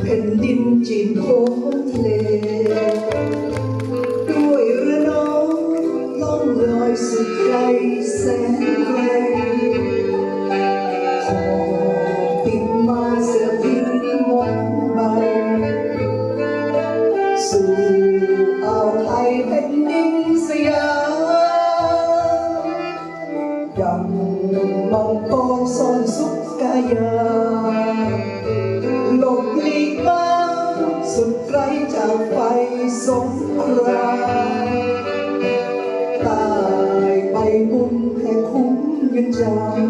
แผ่นดินจีนโค้งทะเล ด้วยเรือน้องล่องลอยสุดไกลแสนไกลขอติดมาเสือพิมพ์มองใบสู่อ่าวไทยแผ่นดินสยามดังมังกรทรงสุขกายา จากไปสงครามตายไปบุญแห่งคุ้มกันจัง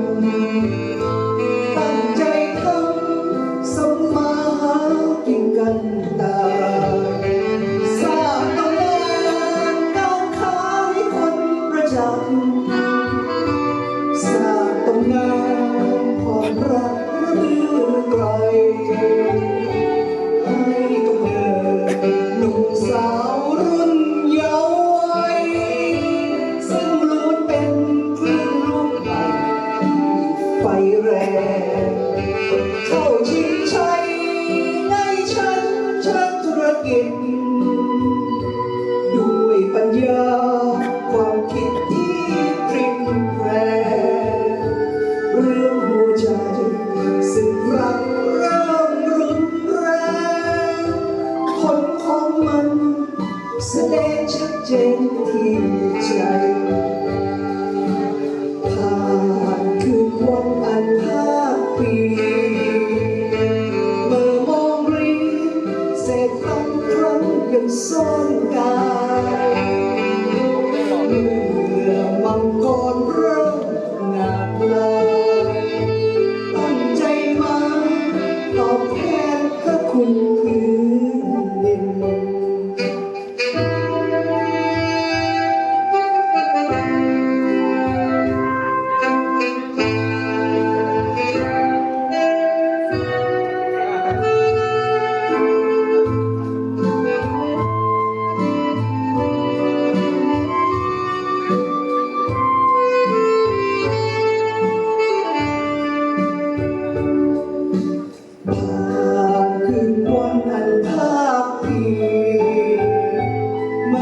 แสดงชัดเจนที่ใจผ่านคืนวันอันภาพปีเมื่มรีเศษต้งครั้งยัซ่อนกาย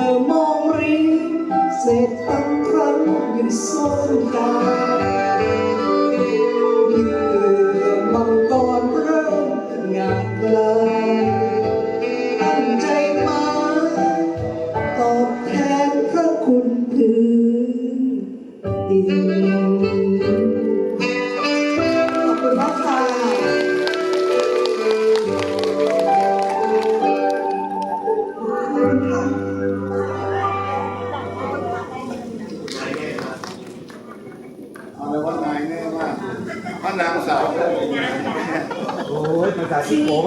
อมองริ้เศษทั้งครั้งอยู่สนตา มะนางสาว โอ้ยภาษาสิงโปร์